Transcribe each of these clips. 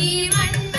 你们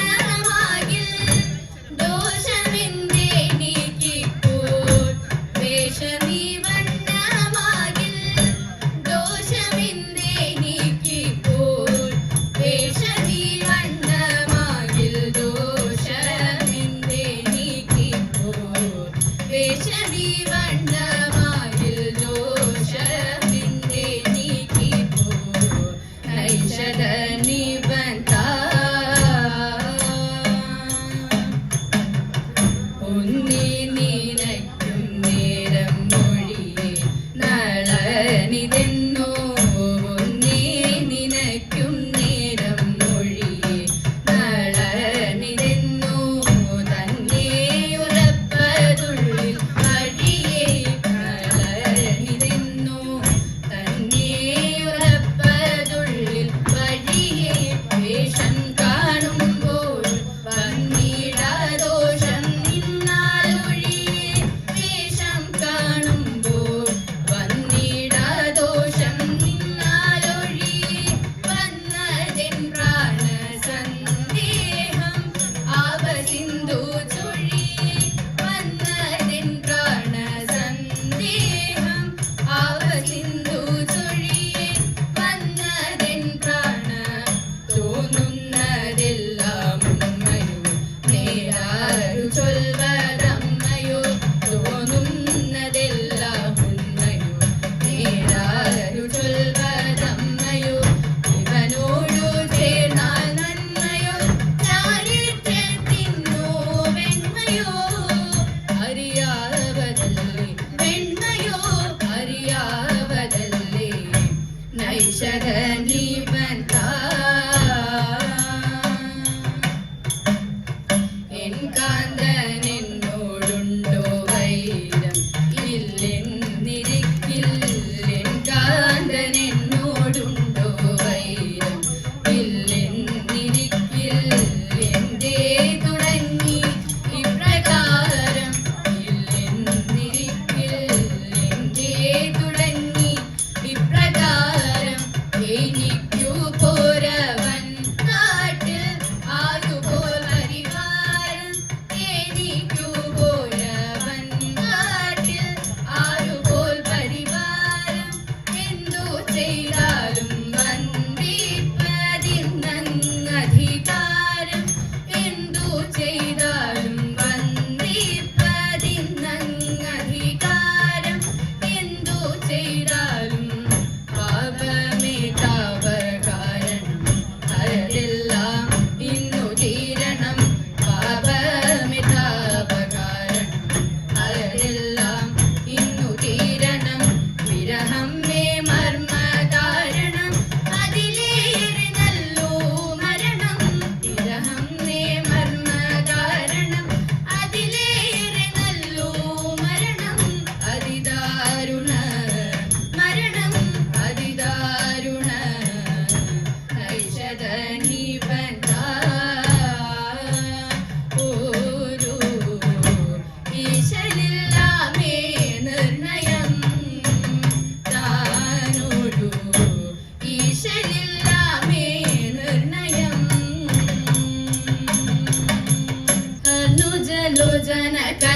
anak-anak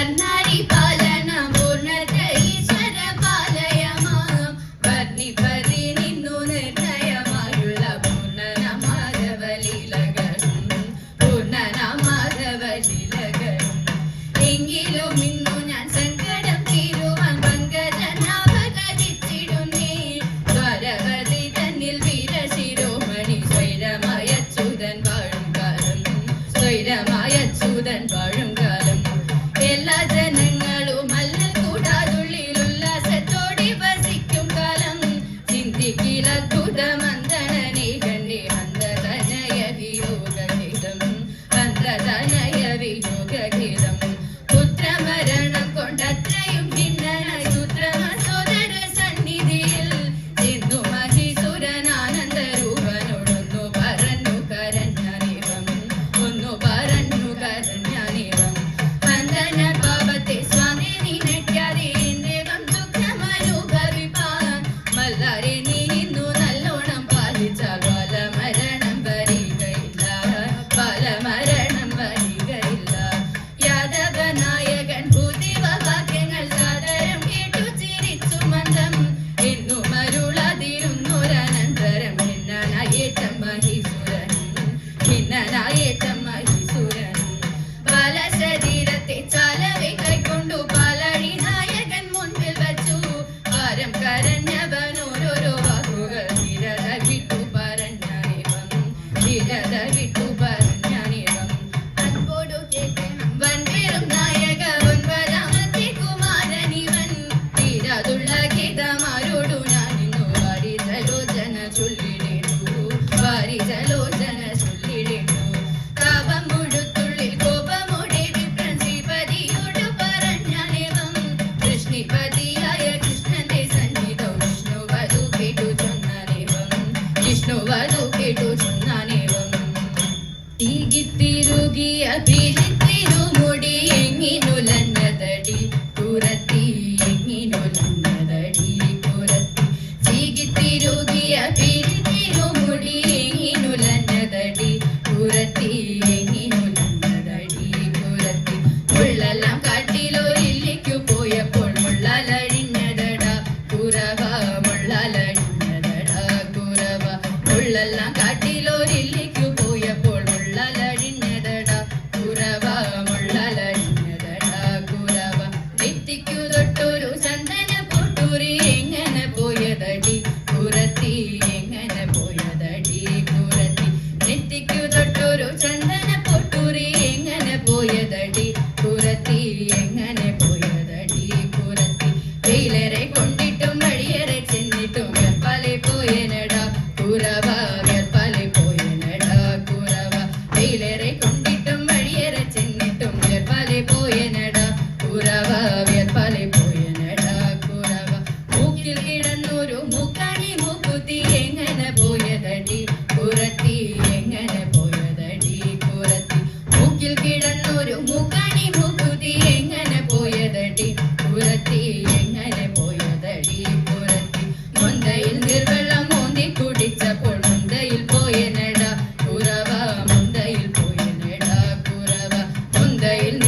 കുറുകി അതിരിത്തിരുമുടി എങ്ങിനുലഞ്ഞതടി? കുറത്തി എങ്ങിനുലഞ്ഞതടി? കുറത്തി ചീകിത്തിരുകി അതിരിത്തിരുമുടി എങ്ങിനുലഞ്ഞതടി? കുറത്തി എങ്ങിനുലഞ്ഞതടി? കുറത്തി മുള്ളെല്ലാം കാട്ടിലോ ഇല്ലിക്കു പോയപ്പോൾ മുള്ളലഴിഞ്ഞതട കുറവ മുള്ളലഴിഞ്ഞതട കുറവ മുള്ളെല്ലാം കാട്ടിലോ ഇല്ലിക്കു പോയപ്പോൾ മുള്ളല உந்தையில்